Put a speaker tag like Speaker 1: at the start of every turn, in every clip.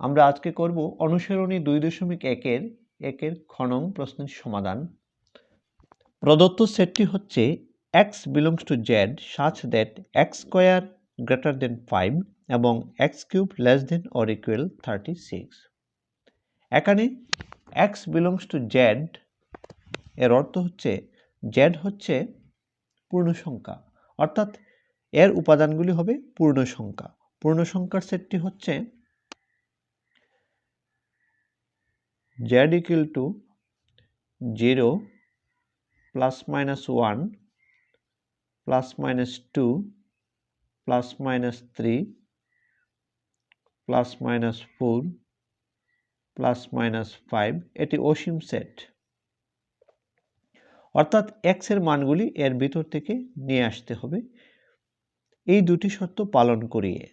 Speaker 1: আমরা আজকে করব অনুসরণী দুই দশমিক একের একের খনং প্রশ্নের সমাধান। প্রদত্ত সেটটি হচ্ছে X belongs to Z such that X square greater than five এবং X cube less than or equal thirty six এখানে এক্স বিলংস টু জেড এর অর্থ হচ্ছে জেড হচ্ছে পূর্ণ সংখ্যা অর্থাৎ এর উপাদানগুলি হবে পূর্ণ সংখ্যা পূর্ণ সংখ্যার সেটটি হচ্ছে Z equal to zero plus minus one plus minus two plus minus three plus minus four plus minus five এটি অসীম সেট অর্থাৎ এক্সের মানগুলি এর ভিতর থেকে নিয়ে আসতে হবে। এই দুটি শর্ত পালন করিয়ে।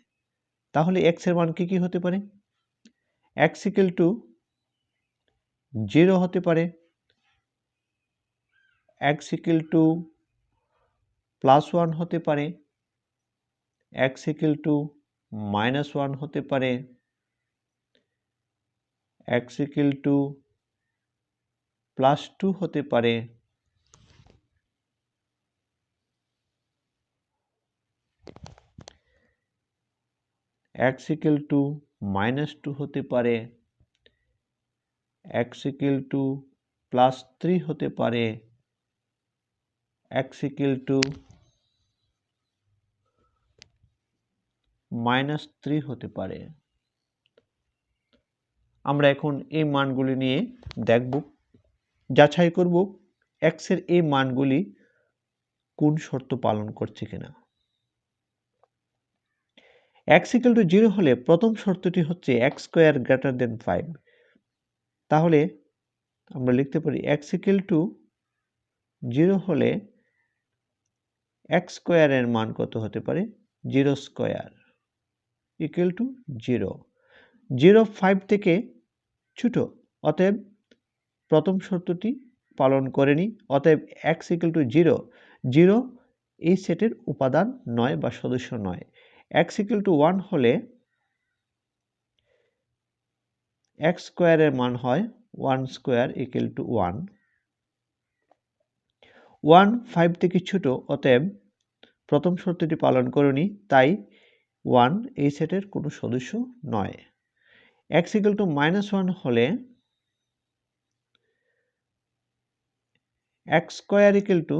Speaker 1: তাহলে এক্সের মান কি কি হতে পারে? এক্স ইকুয়াল টু জিরো হতে পারে। X equal to plus one হতে পারে। X equal to minus one হতে পারে। X equal to plus two হতে পারে। X equal to minus two হতে পারে। ইকুয়াল টু প্লাস থ্রি হতে পারে। ইকুয়াল টু মাইনাস থ্রি হতে পারে। আমরা এখন এই মানগুলি নিয়ে দেখব। যাচাই করব এক্সের এই মানগুলি কোন শর্ত পালন করছে কিনা। এক্স ইকুয়াল টু জিরো হলে প্রথম শর্তটি হচ্ছে X square greater than five তাহলে আমরা লিখতে পারি এক্স ইকুয়াল টু জিরো হলে এক্স স্কোয়ারের মান কত হতে পারে? Zero square equal to zero zero five থেকে ছোট, অতএব প্রথম শর্তটি পালন করেনি অতএব X equal to zero zero এই সেটের উপাদান নয় বা সদস্য নয়। এক্স ইকুয়াল টু ওয়ান হলে এক্স স্কোয়ারের মান হয় one square equal to one one five থেকে ছোট, অতএব প্রথম শর্তটি পালন করুনি, তাই ওয়ান এই সেটের কোনো সদস্য নয়। X equal to minus one হলে X square equal to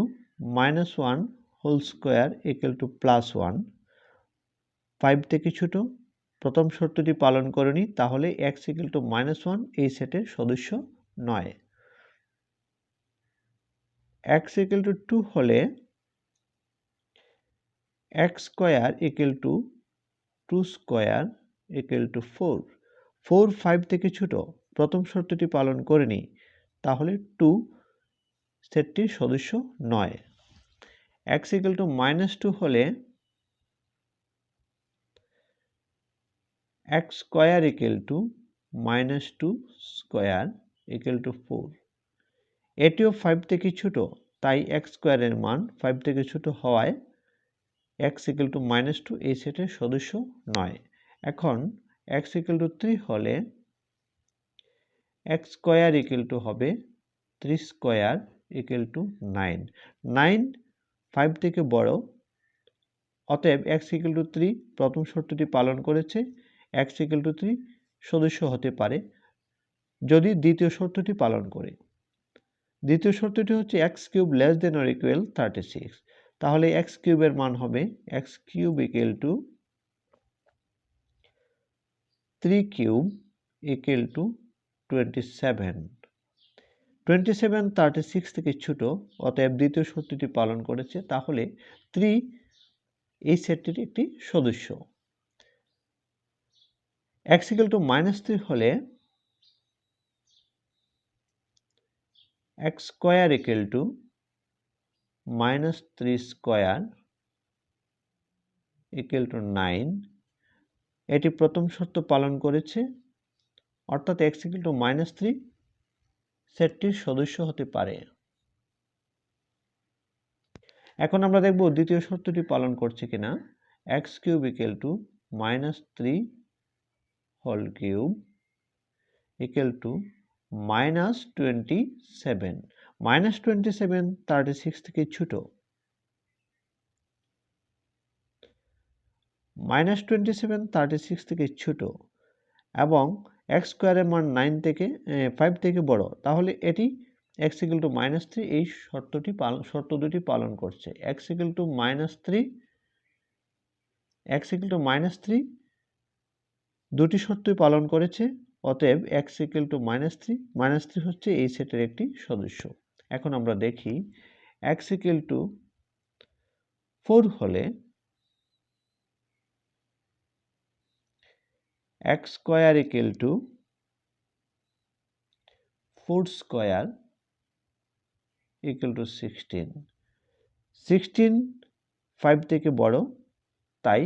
Speaker 1: minus one whole square equal to plus one five থেকে ছোট প্রথম শর্তটি পালন করেনি তাহলে X equal to minus one এই সেটের সদস্য নয়। এক্স ইকুয়াল টু টু হলে X square equal to two square equal to four four five থেকে ছোট, প্রথম শর্তটি পালন করেনি তাহলে টু সেটটির সদস্য নয়। X equal to minus two হলে X square equal to minus two square equal to four এটিও ফাইভ থেকে ছোট, তাই এক্স স্কোয়ারের মান ফাইভ থেকে ছোট হওয়ায় X equal to minus two এই সেটের সদস্য নয়। এখন এক্স ইকুয়াল টু থ্রি হলে এক্স স্কোয়ার ইকুয়াল টু হবে three square equal to nine nine five থেকে বড়, অতএব এক্স ইকুয়াল টু থ্রি প্রথম শর্তটি পালন করেছে। এক্স ইকুয়াল টু থ্রি সদস্য হতে পারে যদি দ্বিতীয় শর্তটি পালন করে। দ্বিতীয় শর্তটি হচ্ছে X cube less than or equal thirty six তাহলে এক্স কিউবের মান হবে X cube equal to three cube equal to twenty seven twenty seven thirty six থেকে ছোট, অতএব দ্বিতীয় শর্তটি পালন করেছে। তাহলে থ্রি এই সেটটির একটি সদস্য। X equal to minus three হলে x square equal to minus three square equal to nine এটি প্রথম শর্ত পালন করেছে। অর্থাৎ x equal to minus three সেটটির সদস্য হতে পারে। এখন আমরা দেখব দ্বিতীয় শর্তটি পালন করছে কিনা। X cube equal to minus three whole cube equal to minus twenty seven minus twenty seven thirty six থেকে ছোটো। Minus twenty seven thirty six থেকে ছোটো। এবং এক্স স্কোয়ারের মান নাইন থেকে ফাইভ থেকে বড়। তাহলে এটি x equal to minus three এই শর্তটি পালন শর্ত দুটি পালন করছে। X equal to minus three x equal to minus three দুটি শর্তই পালন করেছে, অতএব x equal to minus three minus three হচ্ছে এই সেটের একটি সদস্য। এখন আমরা দেখি এক্স ইকুয়াল টু ফোর হলে x square equal to four square equal to sixteen sixteen five থেকে বড়, তাই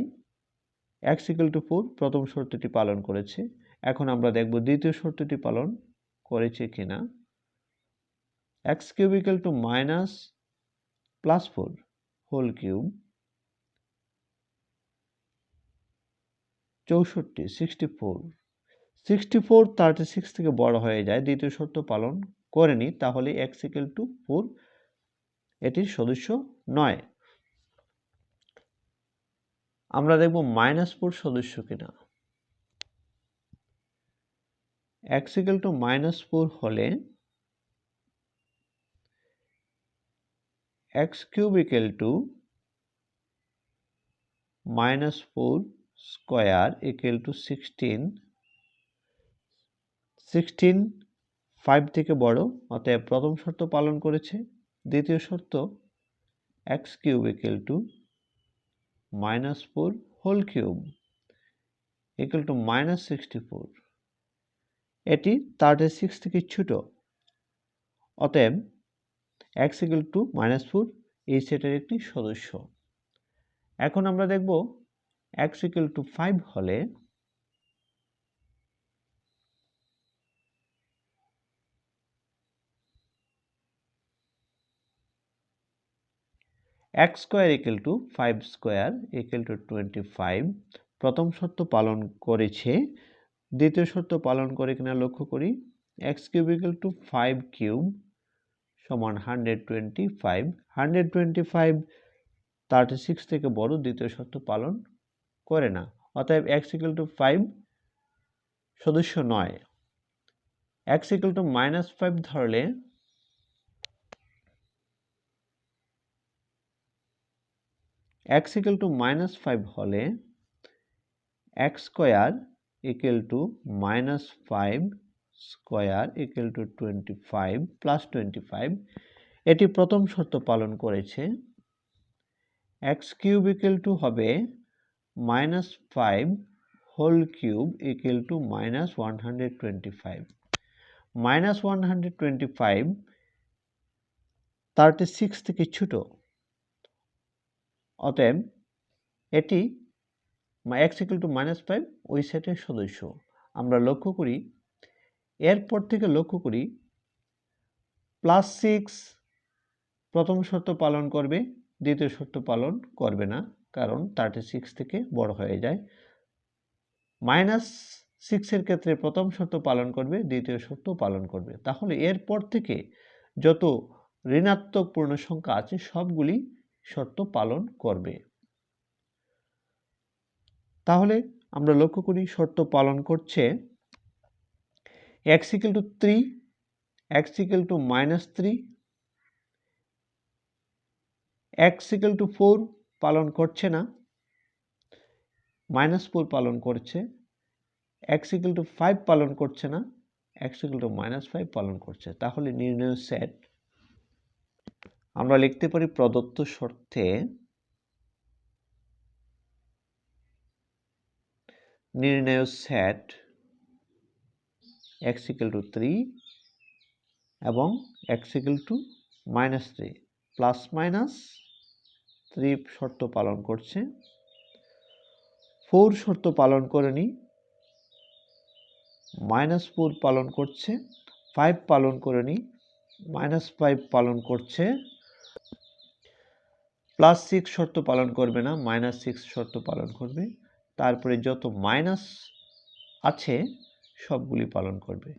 Speaker 1: এক্স ইকুয়াল টু ফোর প্রথম শর্তটি পালন করেছে। এখন আমরা দেখব দ্বিতীয় শর্তটি পালন করেছে কিনা। X cube equal to minus plus four whole cube চৌষট্টি sixty four sixty four thirty six থেকে বড় হয়ে যায়, দ্বিতীয় শর্ত পালন করেনি, তাহলে এক্স ইকুয়াল টু ফোর এটির সদস্য নয়। আমরা দেখব মাইনাস ফোর সদস্য কিনা। X equal to minus four হলে x cube equal to minus four square equal to sixteen sixteen five থেকে বড়, অতএব প্রথম শর্ত পালন করেছে। দ্বিতীয় শর্ত x cube equal to four whole cube equal to minus sixty four এটি থার্টি সিক্স থেকে ছোট। অতএব x equal to minus four এই সেটের একটি সদস্য। এখন আমরা দেখব এক্স ইকুয়াল টু ফাইভ হলে x square equal to five square equal to twenty five প্রথম শর্ত পালন করেছে। দ্বিতীয় শর্ত পালন করে কিনা লক্ষ্য করি। X cube equal to five cube সমান hundred twenty five hundred twenty five thirty six থেকে বড় দ্বিতীয় শর্ত পালন করে না। অতএব এক্স ইকুয়াল টু ফাইভ সদস্য নয়। X equal to minus five ধরলে x equal to minus five হলে x square equal to minus five square equal to twenty five plus twenty five এটি প্রথম শর্ত পালন করেছে। এক্স কিউব ইকুয়াল টু হবে minus five whole cube equal to minus one hundred twenty five minus one hundred twenty five thirty six থেকে ছোটো। অতএব এটি x equal to minus five ওই সেটের সদস্য। আমরা লক্ষ্য করি, এরপর থেকে লক্ষ্য করি প্লাস সিক্স প্রথম শর্ত পালন করবে, দ্বিতীয় শর্ত পালন করবে না, কারণ থার্টি সিক্স থেকে বড় হয়ে যায়। মাইনাস সিক্সের ক্ষেত্রে প্রথম শর্ত পালন করবে, দ্বিতীয় শর্ত পালন করবে। তাহলে এরপর থেকে যত ঋণাত্মক পূর্ণ সংখ্যা আছে, সবগুলি শর্ত পালন করবে। তাহলে আমরা লক্ষ্য করি শর্ত পালন করছে x equal to three x equal to minus three x equal to four পালন করছে না মাইনাস ফোর পালন করছে এক্স ইকুয়াল টু ফাইভ পালন করছে না x equal to minus five পালন করছে। তাহলে নির্ণয় সেট আমরা লিখতে পারি প্রদত্ত শর্তে নির্ণয় set x equal to three এবং x equal to minus three plus minus three শর্ত পালন করছে। ফোর শর্ত পালন করেনি মাইনাস ফোর পালন করছে। ফাইভ পালন করেনি মাইনাস ফাইভ পালন করছে। প্লাস সিক্স শর্ত পালন করবে না মাইনাস সিক্স শর্ত পালন করবে। তারপরে যত মাইনাস আছে, সবগুলি পালন করবে।